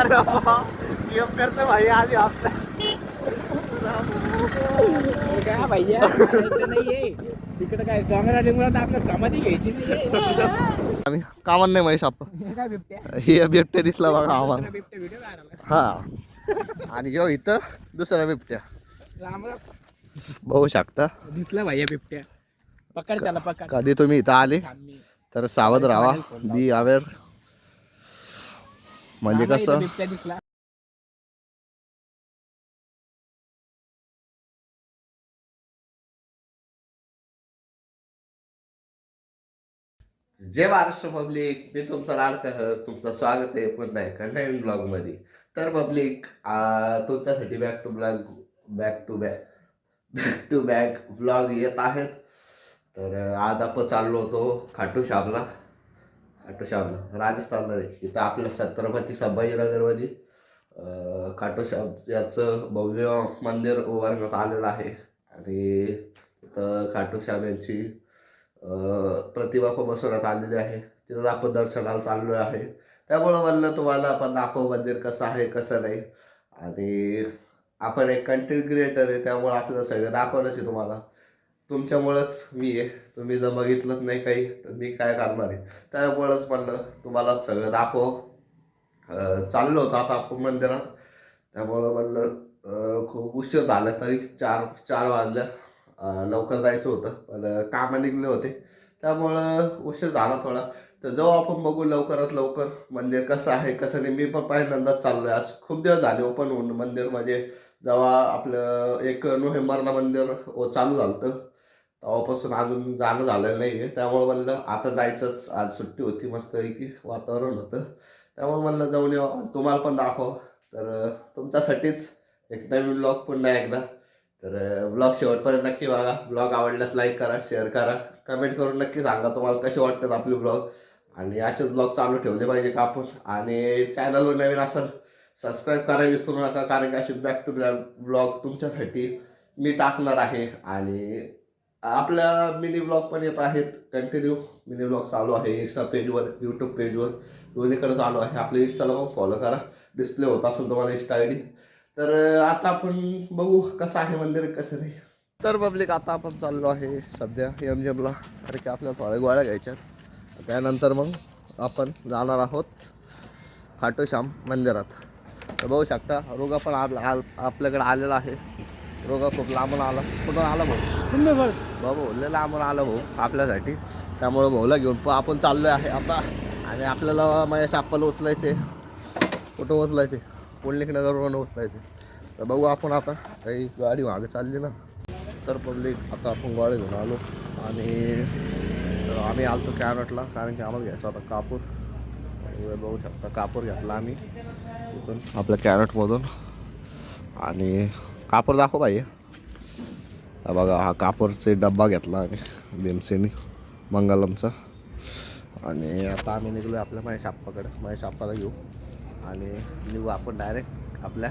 अरे करतो भाई आज आपचा काय पाहिजे नाहीये. तिकडे काय डोंगरा डोंगरात आपलं समाधी घ्यायची नाहीये. आम्ही कामान नाही हे काय बिबट्या? हे बिबट्या दिसला बघा आम्हाला. बिबट्या व्हिडिओ काढायला हा. आणि घेऊ इथं दुसरा बिबट्या. बघू शकता. दिसला भैया बिबट्या. पकड त्याला पकड. कधी तुम्ही इथं आले? थांब मी. तर सावध राहा. बी अवेअर म्हणजे थांब ना, इथं कसं? बिबट्या दिसला. जय महाराष्ट्र पब्लिक मी तुमचा लाडका हर तुमचं स्वागत आहे पुन्हा एका नवीन ब्लॉगमध्ये. तर पब्लिक तुमच्यासाठी back to blog back to back back to back blog येत आहेत. तर आज आपण चाललो होतो खाटू श्यामला खाटू श्यामला राजस्थानला रे. इथं आपल्या छत्रपती संभाजीनगरमध्ये खाटू श्याम याचं भव्य मंदिर उभारण्यात आलेलं आहे. आणि तिथं खाटू श्याम यांची प्रतिमा पण बसवण्यात आलेली आहे. तिथं आपण दर्शनाला चाललो आहे. त्यामुळं म्हणलं तुम्हाला आपण दाखव मंदिर कसं आहे कसं नाही. आणि आपण एक कंटेंट क्रिएटर आहे त्यामुळं आपल्याला सगळं दाखवलं आहे तुम्हाला. तुमच्यामुळंच मी आहे. तुम्ही जर बघितलंच नाही काही तर मी काय करणार आहे? त्यामुळंच म्हणलं तुम्हाला सगळं दाखव. चाललो होतो आता आपण मंदिरात. त्यामुळं म्हणलं खूप उशीर झालं तरी चार चार वाजल्या. लवकर जायचं होतं पण कामं निघले होते. त्यामुळं उशीर झाला थोडा. तर जाऊ आपण बघू लवकरात लवकर मंदिर कसं आहे कसं नाही. मी पण पहिल्यांदाच चाललो आहे आज खूप दिवस झाले ओपन होऊन. मंदिर म्हणजे जेव्हा आपलं एक नोव्हेंबरला मंदिर चालू झालं होतं तेव्हापासून अजून जाणं झालेलं नाही आहे त्यामुळे म्हणलं आता जायचंच. आज सुट्टी होती मस्तपैकी वातावरण होतं. त्यामुळे म्हणलं जाऊन येऊ तुम्हाला पण दाखव. तर तुमच्यासाठीच एक नवीन ब्लॉग पुन्हा एकदा. तर ब्लॉग शेवटपर्यंत नक्की बघा. ब्लॉग आवडल्यास लाईक करा शेअर करा. कमेंट करून नक्की सांगा तुम्हाला कसे वाटतात आपले ब्लॉग आणि असेच ब्लॉग चालू ठेवले पाहिजे का आपण. आणि चॅनलवर नवीन असेल सबस्क्राईब करायला विसरू नका. कारण की असे बॅक टू बॅक ब्लॉग तुमच्यासाठी मी टाकणार आहे. आणि आपल्या मिनी ब्लॉग पण येत आहेत. कंटिन्यू मिनी ब्लॉग चालू आहे. इंस्टा पेजवर यूट्यूब पेजवर दोन्हीकडे चालू आहे. आपल्या इंस्टाला पण फॉलो करा. डिस्प्ले होत असेल तुम्हाला इंस्टा आय डी तर आता आपण बघू कसं आहे मंदिर कसं नाही. तर पब्लिक आता आपण चाललो आहे सध्या एम जेमला कारण की आपल्या थोड्या गोळ्या घ्यायच्या त्यानंतर मग आपण जाणार आहोत खाटूश्याम मंदिरात. तर बघू शकता रोग पण आला आपल्याकडे आलेला आहे. रोगा खूप लांबून आला. कुठून आला भाऊ? भाऊ लय लांबून आला भाऊ आपल्यासाठी. त्यामुळं भाऊला घेऊन प- आपण चाललो आहे आता. आणि आपल्याला माझ्या सापाला उचलायचे. कुठं उचलायचे? पुंडलिक नगरवरून उचलायचे. तर बघू आपण आता. काही गाडी मागे चालली ना. तर पब्लिक आता आपण गाडी घेऊन आलो. आणि तर आम्ही आलतो कॅरटला. कारण की आम्हाला घ्यायचा होता कापूर. बघू शकता कापूर घेतला आम्ही. इथून आपल्या कॅरटमधून. आणि कापूर दाखव पाहिजे हा बघा हा कापूरचे डब्बा घेतला आम्ही भीमसेनी मंगलमचा. आणि आता आम्ही निघलो आपल्या माझ्या शाप्पाकडे माझ्या शाप्पाला घेऊ. आणि निघू आपण डायरेक्ट आपल्या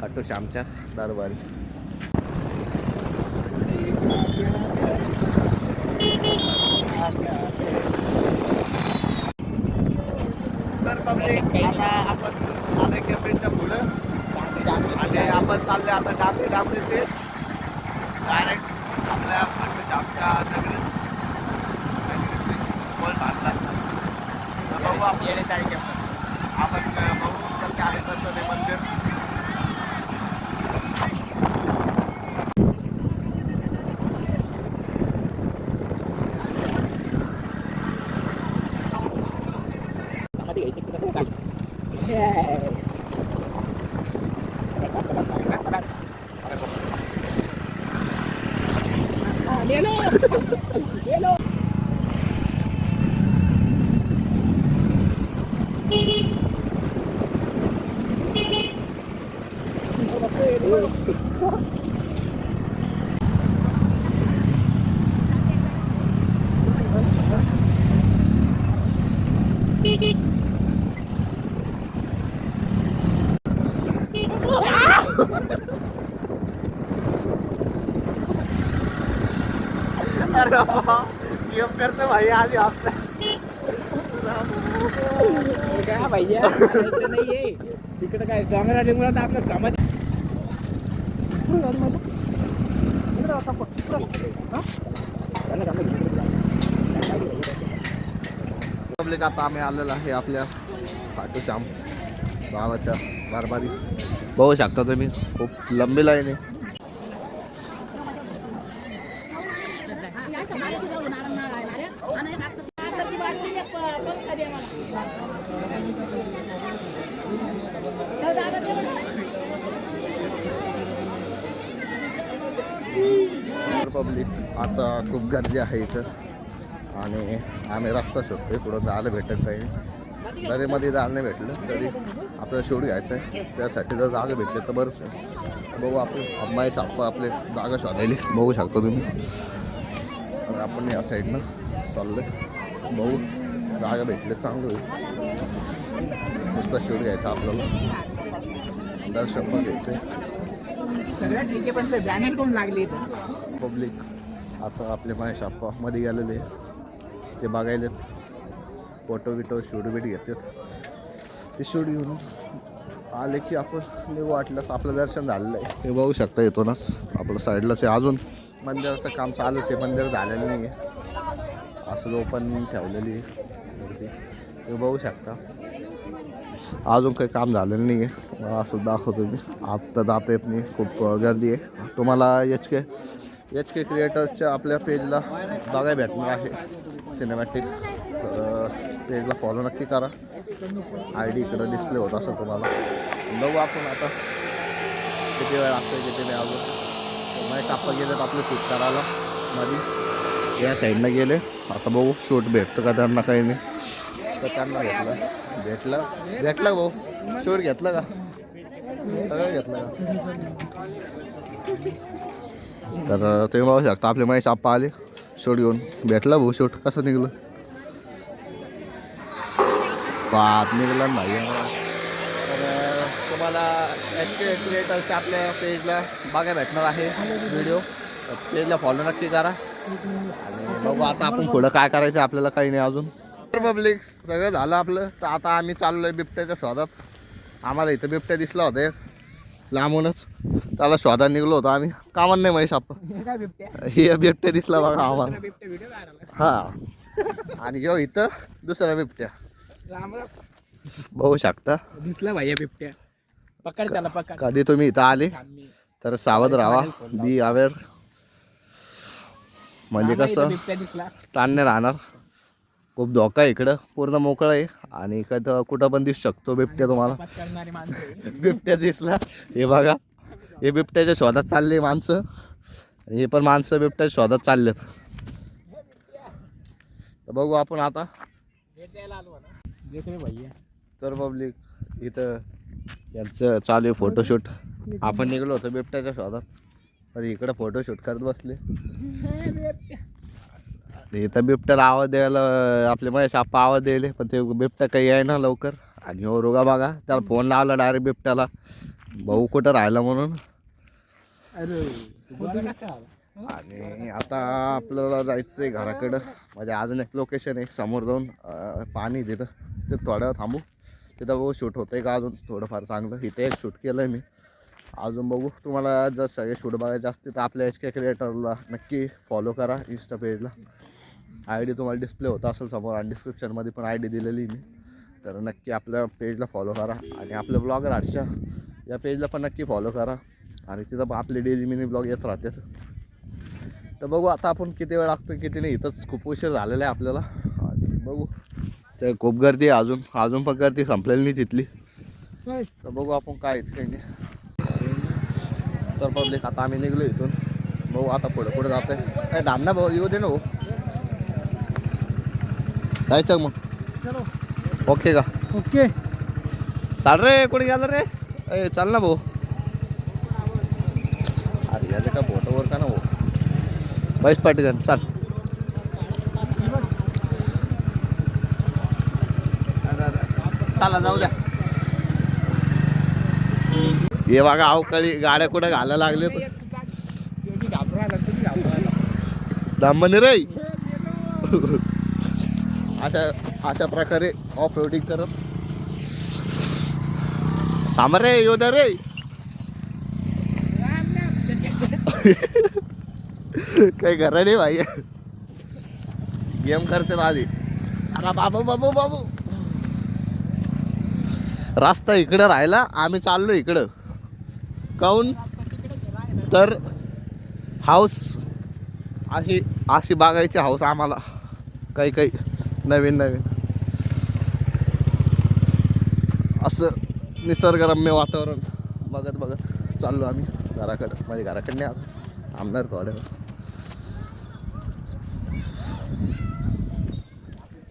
काटो श्यामच्या दरबारी. तर पब्लिक आता आपण आले कॅम्पेनच्या पुढं आपण चालले आता डांबरे डांबरेचे डायरेक्ट आपल्या श्यामच्या नगरी बोल बांधला. तर बघू आपण. आपण बघू कसं आहे कसं ते मंदिर. Yelo! Yelo! Ha ah! ha ha! गेलो. गेम करतो भाई आधी आपचा काय तिकडे डोंगरा आपलं समाधी पब्लिक आता आम्ही आलेलो आहे आपल्या गावाच्या बारबारी. बघू शकता तुम्ही खूप लंबी लाईन आहे. खूप गर्दी आहे इथं. आणि आम्ही रस्ता शोधतोय पुढं जायला भेटत काही दरीमध्ये जायला नाही भेटलं तरी आपल्याला शोध घ्यायचं आहे. त्यासाठी जर जागा भेटले तर बरंच. बघू आपले अम्माई साप्प आपले जागा शोधायली बघू शकता तुम्ही. आणि आपण या साईडनं चाललोय. बघू जागा भेटले चांगलं होईल. नुसता शोध घ्यायचा आपल्याला. दर्शन पण घ्यायचं सगळं ठीक आहे पण ते बॅनर कोण लागले इथं? पब्लिक आता आपले माझ्या शॉपमध्ये गेलेले ते बघायलेत. फोटो बिटो शूट बीट घेतात ते शूट घेऊन आले की आपण वाटलंच आपलं दर्शन झालेलं आहे. हे बघू शकता येतोनच आपलं साईडलाच आहे अजून. मंदिराचं काम चालूच आहे मंदिर झालेलं नाही आहे असं ओपन ठेवलेली आहे. मूर्ती हे बघू शकता. अजून काही काम झालेलं नाही आहे असं दाखवतो मी. आत्ता जाता येत नाही. खूप गर्दी आहे. तुम्हाला एच के एच के क्रिएटर्सच्या आपल्या पेजला बघायला भेटणार आहे सिनेमॅटिक तर पेजला फॉलो नक्की करा. आय डी इकडं डिस्प्ले होत असं तुम्हाला. बघू आपण आता किती वेळ लागतो किती नाही अजून नाही कापा गेलेत आपले शूट करायला. मध्ये या साईडनं गेले. आता बघू शूट भेटतं का त्यांना काही नाही. तर त्यांना घेतलं भेटलं. भेटलं भाऊ. शूट घेतलं का? सगळं घेतलं का? तर तुम्ही बघू शकता आपले महेश आप्पा आले. शूट घेऊन. भेटला भाऊ शूट कसं निघलं? बाप निघला ना भाई. तर तुम्हाला एच के क्रिएटरच्या आपल्या पेजला बघायला भेटणार आहे व्हिडिओ पेजला फॉलो नक्की करा. आणि बघू आता आपण पुढं काय करायचं आपल्याला काही नाही अजून. पब्लिक सगळं झालं आपलं. तर आता आम्ही चाललोय बिबट्याच्या शोधात. आम्हाला इथं बिबट्या दिसला होता लांबूनच. त्याला शोधात निघलो होतो आम्ही. कामान नाही महेश आपण. हे बिबट्या? हे बिबट्या दिसला बघा आम्हाला. हा. आणि घेऊ इथं दुसरा बिबट्या. बघू शकता. दिसला भाई बिबट्या. पकड त्याला पकड. कधी तुम्ही इथं आले तर सावध राहा. बी अवेअर म्हणजे कसं? तान्य राहणार. खूप धोका आहे इकडं. पूर्ण मोकळं आहे. आणि इकडं कुठं पण दिसू शकतो बिबट्या तुम्हाला. बिबट्या दिसला. हे बघा हे बिबट्याच्या शोधात चालले माणसं. हे पण माणसं बिबट्याच्या शोधात चाललेत. तर बघू आपण आता. तर पब्लिक इथं यांचं चालू आहे फोटोशूट आपण निघलो होतो बिबट्याच्या शोधात. तर इकडं फोटोशूट करत बसले. इथं बिबट्याला आवाज द्यायला आपले महेश आप्पा आवाज द्यायले पण ते बिबट्या काही आहे ना लवकर. आणि हो रोगा बघा त्याला फोन लावला डायरेक्ट बिबट्याला. भाऊ कुठं राहिला म्हणून? आणि आता आपल्याला जायचं आहे घराकडं. म्हणजे अजून एक लोकेशन आहे समोर जाऊन पाणी तिथं. ते थोडं थांबू. तिथं बघू शूट होतं आहे का अजून. थोडंफार चांगलं. इथे एक शूट केलं आहे मी. अजून बघू. तुम्हाला जर सगळे शूट बघायचे असतील तर आपल्या एच के क्रिएटरला नक्की फॉलो करा इंस्टा पेजला आय डी तुम्हाला डिस्प्ले होता असेल समोर आणि डिस्क्रिप्शनमध्ये पण आय डी दिलेली मी. तर नक्की आपल्या पेजला फॉलो करा. आणि आपल्या ब्लॉगर आर्टच्या या पेजला पण नक्की फॉलो करा. आणि तिथं पण आपले डेली मिनी ब्लॉग येत राहतात. तर बघू आता आपण किती वेळ लागतो किती नाही. इथंच खूप उशीर झालेला आहे आपल्याला. आणि बघू. तर खूप गर्दी आहे अजून. अजून पण गर्दी संपलेली नाही तिथली. तर बघू आपण काय काही नाही. तर पब्लिक आता आम्ही निघलो इथून. बघू आता पुढे पुढे जातो आहे काय दामना भाऊ येऊ दे ना भाऊ. जायचं मग. चलो. ओके का? ओके चाल रे कुठे गेला रे? ए चाल ना भाऊ. अरे याचे का फोटोवर का ना भाऊ? बैस पाटील चाल. चला जाऊ द्या. हे बघा अवकाळी गाड्या कुठं घालायला लागले घाबरा तुम्ही दामने रे. अशा अशा प्रकारे ऑफ रोडिंग करत. थांब रे येऊ द्या रे. काही करा नाही भाई. गेम करते ना आधी. अरे बाबू बाबू बाबू. रस्ता इकडं राहिला आम्ही चाललो इकडं. काऊन तर हाऊस अशी अशी बागायची हाऊस आम्हाला. काही काही. नवीन नवीन. असं निसर्गरम्य वातावरण बघत बघत चाललो आम्ही घराकडं. माझ्या घराकडे नाही आलो थांबणार थोड्या वेळ.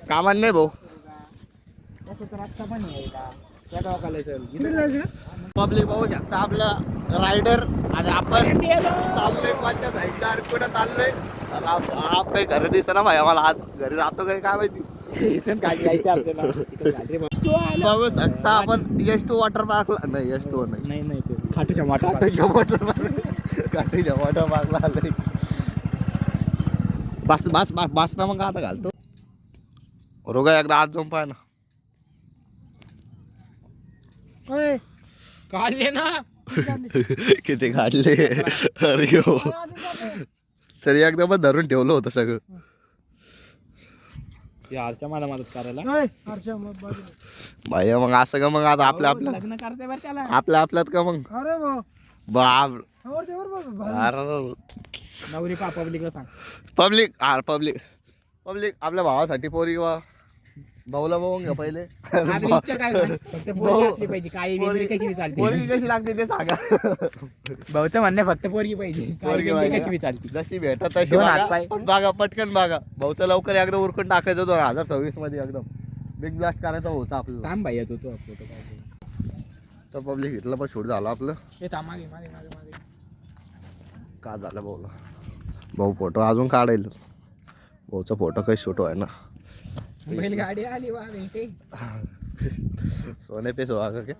कामान नाही भाऊ. पब्लिक बघू शकता आपला रायडर आणि आपण चाललोय कोणत्या साईडला कुठं चाललोय? आप आप काही घरी दिसत ना भाई आम्हाला आज घरी जातो काही काय माहिती? इथून गाडी आपल्याला बघ. शकता आपण एस टू वॉटर पार्कला नाही एस टू नाही. नाही नाही ते खाटूच्या वॉटर पार्क काठीच्या वॉटर पार्कला आलोय. बस बस बस बस ना मग आता घालतो. रोगा एकदा आज जाऊन पाय ना. काढले ना. किती काढले? अरे हो तरी एकदा मग धरून ठेवलं होतं सगळं. यारच्या मला मदत करायला. भाई मग असं का मग आता आपल्या आपल्या लग्न करते बरं त्याला. आपल्या आपल्यात का मग? अरे बाप. नवरी पा पब्लिकला सांग. पब्लिक आर पब्लिक पब्लिक आपल्या भावासाठी पोरी वा. भाऊला बघून घ्या पहिले. आपली इच्छा काय सांग? फक्त पोरगी असली पाहिजे. काही वेगळी कशी बी चालते? पोरगी कशी लागते ते सांगा. भाऊचं म्हणणं फक्त पोरगी पाहिजे. काही पोरगी वेगळी. कशी बी चालते. जशी भेटत तशी दोन बघा. हातपाय. पण बघा पटकन बघा. भाऊचं लवकर एकदा उरकून टाकायचं दोन हजार सव्वीसमध्ये एकदम. बिग ब्लास्ट करायचा भाऊचा आपल्याला. थांब भाई येतो तो फोटो काढतो तर पब्लिक इथलं पण शूट झालं आपलं. हे थांब मागे मागे मागे मागे. का झालं भाऊला? भाऊ फोटो अजून काढायला भाऊचा फोटो काही शूट आहे ना बैलगाडी आली वा भेटे. सोने पे सोहागा के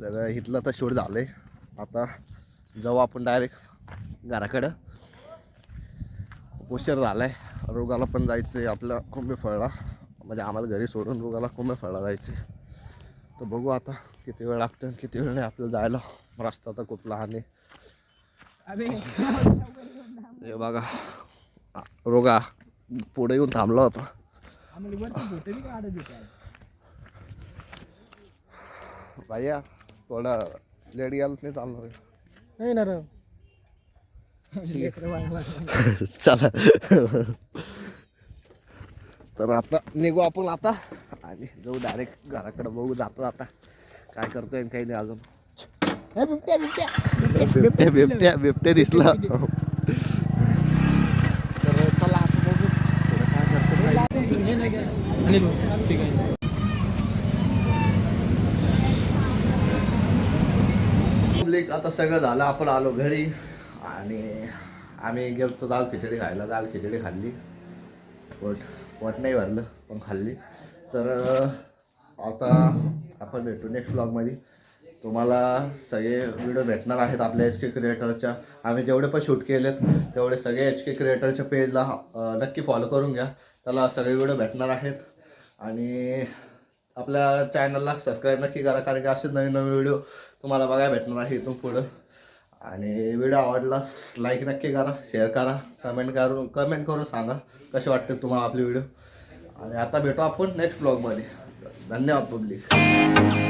जरा इथलं तर शूट झालंय. आता जाऊ आपण डायरेक्ट घराकडं. उशीर झालाय. रोगाला पण जायचं आहे आपल्या कुंभे फळला म्हणजे आम्हाला घरी सोडून रोगाला कुंभे फळला जायचं आहे तर बघू आता किती वेळ लागतो किती वेळ नाही आपल्याला जायला. रस्ता तर खूप लहान आहे. हे बघा. रोगा पुढे येऊन थांबला होता. आम्हाला बी काढत होते. भैया थोडा लेट गेला नाही चालणार. नाही ना राव. चला तर आता निघू आपण आता आणि जाऊ डायरेक्ट घराकडे बघू जाता जाता काय करतोय आणि काही नाही अजून हे बिबट्या बिबट्या बिबट्या बिबट्या बिबट्या दिसला तर चला आता बघू थोडं काय करतो काय पब्लिक आता सगळं झालं आपण आलो घरी आणि आम्ही गेलतो दाल खिचडी खायला. दाल खिचडी खाल्ली. पोट पोट नाही भरलं पण खाल्ली. तर आता आपण भेटू नेक्स्ट ब्लॉगमध्ये तुम्हाला सगळे व्हिडिओ भेटणार आहेत आपल्या एच के क्रिएटरच्या आम्ही जेवढे पण शूट केलेत तेवढे सगळे एच के क्रिएटरच्या पेजला नक्की फॉलो करून घ्या. त्याला सगळे व्हिडिओ भेटणार आहेत. आणि आपल्या चॅनलला सबस्क्राईब नक्की करा कारण की असेच नवीन नवीन व्हिडिओ तुम्हाला बघायला भेटणार आहे इथून पुढं. आणि व्हिडिओ आवडलास लाईक नक्की करा शेअर करा कमेंट करून कमेंट करून सांगा कसे वाटते तुम्हाला आपले व्हिडिओ आणि आता भेटू आपण नेक्स्ट ब्लॉगमध्ये धन्यवाद पब्लिक